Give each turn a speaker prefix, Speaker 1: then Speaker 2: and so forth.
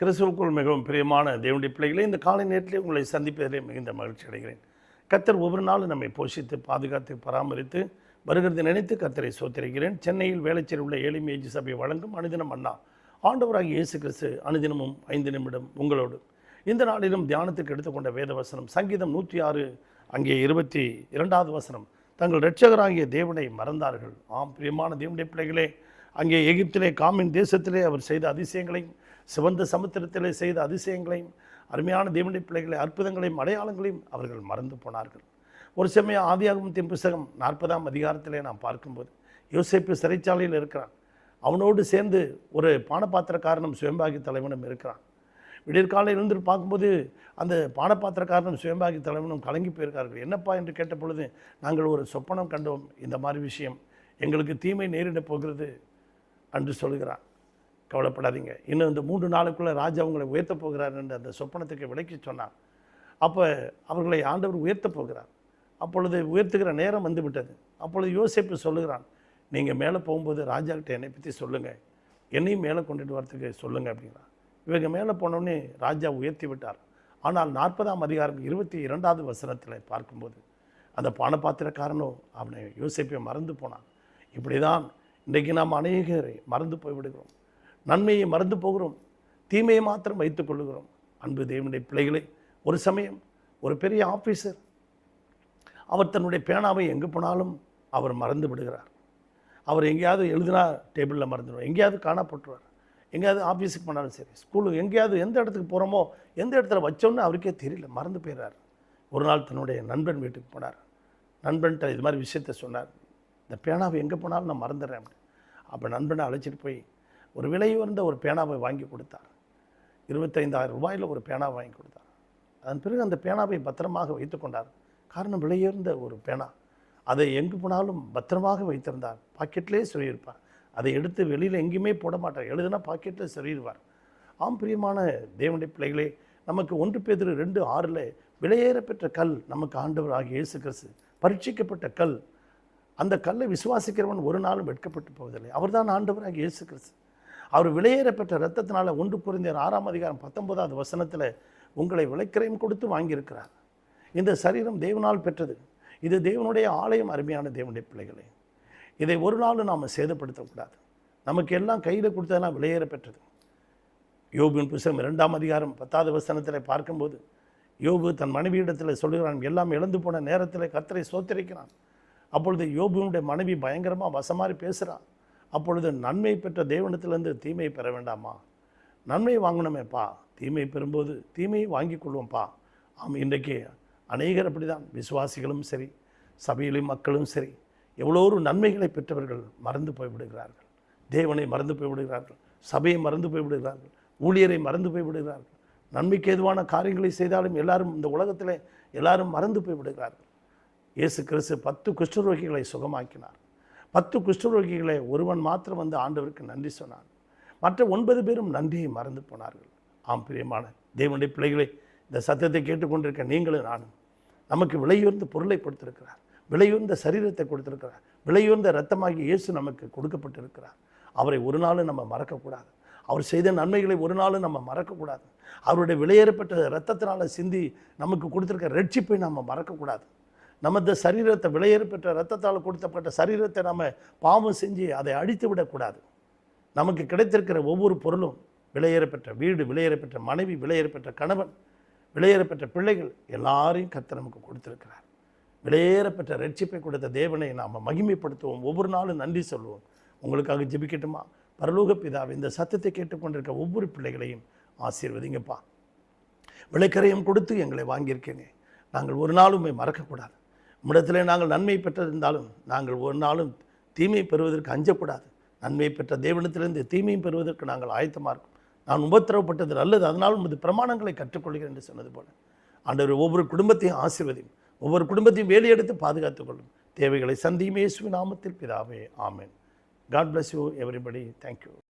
Speaker 1: கிறிஸ்துவுக்குள் மிகவும் பிரியமான தேவனுடைய பிள்ளைகளே இந்த காலை நேரத்திலே உங்களை சந்திப்பதிலே மிகுந்த மகிழ்ச்சி அடைகிறேன். கர்த்தர் ஒவ்வொரு நாளும் நம்மை போஷித்து பாதுகாத்து பராமரித்து வருகிறது நினைத்து கர்த்தரை சோத்திருக்கிறேன். சென்னையில் வேலைச்சேரி உள்ள ஏழை ஏஜி சபை வழங்கும் அனுதினம் அண்ணா ஆண்டவராகி இயேசு கிறிஸ்து அனுதினமும் ஐந்து நிமிடம் உங்களோடு. இந்த நாளிலும் தியானத்துக்கு எடுத்துக்கொண்ட வேத வசனம் சங்கீதம் நூற்றி ஆறு அங்கே இருபத்தி இரண்டாவது வசனம். தங்கள் இரட்சகராகிய தேவனை மறந்தார்கள். ஆம் பிரியமான தேவனுடைய பிள்ளைகளே அங்கே எகிப்திலே காமின் தேசத்திலே அவர் செய்த அதிசயங்களையும் சிவந்த சமுத்திரத்திலே செய்த அதிசயங்களையும் அருமையான தேவனுடைய பிள்ளைகளை அற்புதங்களையும் அடையாளங்களையும் அவர்கள் மறந்து போனார்கள். ஒரு சமயம் ஆதியாகமத்தின் புஸ்தகம் நாற்பதாம் அதிகாரத்திலே நாம் பார்க்கும்போது யோசிப்பு சிறைச்சாலையில் இருக்கிறான். அவனோடு சேர்ந்து ஒரு பானபாத்திரக்காரனும் சுயம்பாகி தலைவனும் இருக்கிறான். விடியற்காலையில் இருந்து பார்க்கும்போது அந்த பானபாத்திரக்காரனும் சுயம்பாகி தலைவனும் கலங்கி போயிருக்கார்கள். என்னப்பா? என்று கேட்ட பொழுது நாங்கள் ஒரு சொப்பனம் கண்டோம். இந்த மாதிரி விஷயம் எங்களுக்கு தீமை நேரிடப் போகிறது என்று சொல்கிறான் கவலைப்படாதீங்க. இன்னும் இந்த மூன்று நாளுக்குள்ளே ராஜா உங்களை உயர்த்தப் போகிறார் என்று அந்த சொப்பனத்துக்கு விளக்கி சொன்னான் அப்போ அவர்களை ஆண்டவர் உயர்த்தப் போகிறார். அப்பொழுது உயர்த்துகிற நேரம் வந்து விட்டது. அப்பொழுது யோசிப்பு சொல்லுகிறான் நீங்கள் மேலே போகும்போது ராஜாக்கிட்ட என்னை பற்றி சொல்லுங்கள் என்னையும் மேலே கொண்டுட்டு வரத்துக்கு சொல்லுங்கள் அப்படிங்கிறான். இவங்க மேலே போனோடனே ராஜா உயர்த்தி விட்டார். ஆனால் நாற்பதாம் அதிகாரம் இருபத்தி இரண்டாவது வசனத்தில் பார்க்கும்போது அந்த பானபாத்திரக்காரனோ அவனை யோசிப்பை மறந்து போனான். இப்படி தான் இன்றைக்கு நாம் அநேகரை மறந்து போய்விடுகிறோம். நன்மையை மறந்து போகிறோம். தீமையை மாத்திரம் வைத்துக் கொள்ளுகிறோம். அன்பு தேவனுடைய பிள்ளைகளை ஒரு சமயம் ஒரு பெரிய ஆஃபீஸர் அவர் தன்னுடைய பேனாவை எங்கே போனாலும் அவர் மறந்து விடுகிறார். அவர் எங்கேயாவது எழுதினா டேபிளில் மறந்துடுவார். எங்கேயாவது காணப்பட்டுருவார் எங்கேயாவது ஆஃபீஸுக்கு போனாலும் சரி ஸ்கூலுக்கு எங்கேயாவது எந்த இடத்துக்கு போகிறோமோ எந்த இடத்துல வச்சோன்னு அவருக்கே தெரியல மறந்து போயிடுறார். ஒரு நாள் தன்னுடைய நண்பன் வீட்டுக்கு போனார். நண்பன்கிட்ட இது மாதிரி விஷயத்த சொன்னார். இந்த பேனாவை எங்கே போனாலும் நான் மறந்துடுறேன் அப்படி. அப்போ நண்பனை அழைச்சிட்டு போய் ஒரு விலை உயர்ந்த ஒரு பேனாவை வாங்கி கொடுத்தார். இருபத்தைந்தாயிரம் ரூபாயில் ஒரு பேனா வாங்கி கொடுத்தார். அதன் பிறகு அந்த பேனாவை பத்திரமாக வைத்து கொண்டார். காரணம் விலையுயர்ந்த ஒரு பேனா. அதை எங்கு போனாலும் பத்திரமாக வைத்திருந்தார். பாக்கெட்லேயே சொல்லியிருப்பார். அதை எடுத்து வெளியில் எங்கேயுமே போட மாட்டார். எழுதுனா பாக்கெட்டில் சொல்லிடுவார். ஆம் பிரியமான தேவனுடைய பிள்ளைகளே நமக்கு ஒன்று பேதிரு ரெண்டு ஆறில் விலையேற பெற்ற கல் நமக்கு ஆண்டவர் ஆகிய இயேசு கிறிஸ்து. பரீட்சிக்கப்பட்ட கல். அந்த கல்லை விசுவாசிக்கிறவன் ஒரு நாளும் வெட்கப்பட்டு போவதில்லை. அவர்தான் ஆண்டவராக இயேசு கிறிஸ்து. அவர் விலையேற பெற்ற ரத்தத்தினால ஒன்று குறைந்த ஆறாம் அதிகாரம் பத்தொன்பதாவது வசனத்தில் உங்களை விளக்கிரையும் கொடுத்து வாங்கியிருக்கிறார். இந்த சரீரம் தேவனால் பெற்றது. இது தேவனுடைய ஆலயம் அருமையான தேவனுடைய பிள்ளைகளே. இதை ஒரு நாளும் நாம் சேதப்படுத்தக்கூடாது நமக்கு எல்லாம் கையில் கொடுத்ததெல்லாம் விலையேற பெற்றது யோபின் புஸ்தகம் இரண்டாம் அதிகாரம் பத்தாவது வசனத்தில் பார்க்கும்போது யோபு தன் மனைவியிடத்தில் சொல்லுகிறான் எல்லாம் இழந்து போன நேரத்தில் கத்தரை சோத்தரிக்கிறான் அப்பொழுது யோபுனுடைய மனைவி பயங்கரமாக வசமாரி பேசுகிறான் அப்பொழுது நன்மை பெற்ற தேவனத்திலேருந்து தீமையை பெற வேண்டாமா? நன்மை வாங்கணுமேப்பா. தீமை பெறும்போது தீமையை வாங்கி கொள்வோம்ப்பா. ஆம் இன்றைக்கு அநேகர் அப்படி தான் விசுவாசிகளும் சரி சபையிலும் மக்களும் சரி எவ்வளோ ஒரு நன்மைகளை பெற்றவர்கள் மறந்து போய்விடுகிறார்கள். தேவனை மறந்து போய்விடுகிறார்கள். சபையை மறந்து போய்விடுகிறார்கள். ஊழியரை மறந்து போய்விடுகிறார்கள். நன்மைக்கு எதுவான காரியங்களை செய்தாலும் எல்லாரும் இந்த உலகத்தில் எல்லாரும் மறந்து போய்விடுகிறார்கள். இயேசு கிறிஸ்து பத்து குஷ்டரோகிகளை சுகமாக்கினார். பத்து குஷ்டரோகிகளை ஒருவன் மாத்திரம் வந்து ஆண்டவருக்கு நன்றி சொன்னான். மற்ற ஒன்பது பேரும் நன்றியை மறந்து போனார்கள். ஆம் பிரியமான தேவனுடைய பிள்ளைகளை இந்த சத்தத்தை கேட்டுக்கொண்டிருக்க நீங்களும் நானும். நமக்கு விலையுயர்ந்த பொருளை கொடுத்திருக்கிறார். விலையுயர்ந்த சரீரத்தை கொடுத்திருக்கிறார். விலையுயர்ந்த ரத்தமாகி இயேசு நமக்கு கொடுக்கப்பட்டிருக்கிறார். அவரை ஒரு நாளும் நம்ம மறக்கக்கூடாது. அவர் செய்த நன்மைகளை ஒரு நாளும் நம்ம மறக்கக்கூடாது. அவருடைய விலையேறப்பட்ட ரத்தத்தினால சிந்தி நமக்கு கொடுத்துருக்க ரட்சிப்பை நம்ம மறக்கக்கூடாது. நமது சரீரத்தை விலையேறப்பட்ட ரத்தத்தால் கொடுத்தப்பட்ட சரீரத்தை நம்ம பாவம் செஞ்சு அதை அழித்து விடக்கூடாது. நமக்கு கிடைத்திருக்கிற ஒவ்வொரு பொருளும் விலையேறப்பெற்ற வீடு விலையேறப்பெற்ற மனைவி விலையேறப்பெற்ற கணவன் விலையேறப்பெற்ற பிள்ளைகள் எல்லாரையும் கத்த நமக்கு கொடுத்திருக்கிறார். விலையேறப்பெற்ற ரட்சிப்பை கொடுத்த தேவனை நாம் மகிமைப்படுத்துவோம். ஒவ்வொரு நாளும் நன்றி சொல்லுவோம். உங்களுக்காக ஜெபிக்கட்டுமா? பரலோக பிதாவை இந்த சத்தத்தை கேட்டுக்கொண்டிருக்க ஒவ்வொரு பிள்ளைகளையும் ஆசீர்வதிங்கப்பா. விலைக்கரையும் கொடுத்து எங்களை வாங்கியிருக்கீங்க. நாங்கள் ஒரு நாளும் மறக்கக்கூடாது. நம்மிடத்திலே நாங்கள் நன்மை பெற்றிருந்தாலும் நாங்கள் ஒரு நாளும் தீமை பெறுவதற்கு அஞ்சக்கூடாது நன்மை பெற்ற தேவனத்திலிருந்து தீமையும் பெறுவதற்கு நாங்கள் ஆயத்தமாக இருக்கும். நான் உபத்திரவப்பட்டது நல்லது அதனால் உமது பிரமாணங்களை கற்றுக்கொள்கிறேன் என்று சொன்னது போல. ஆண்டவர் ஒவ்வொரு குடும்பத்தையும் ஆசிர்வதியும். ஒவ்வொரு குடும்பத்தையும் வேலையெடுத்து பாதுகாத்துக் கொள்ளும். தேவைகளை சந்தியும் இயேசுவின் நாமத்தில் பிதாவே ஆமேன். God bless you everybody thank you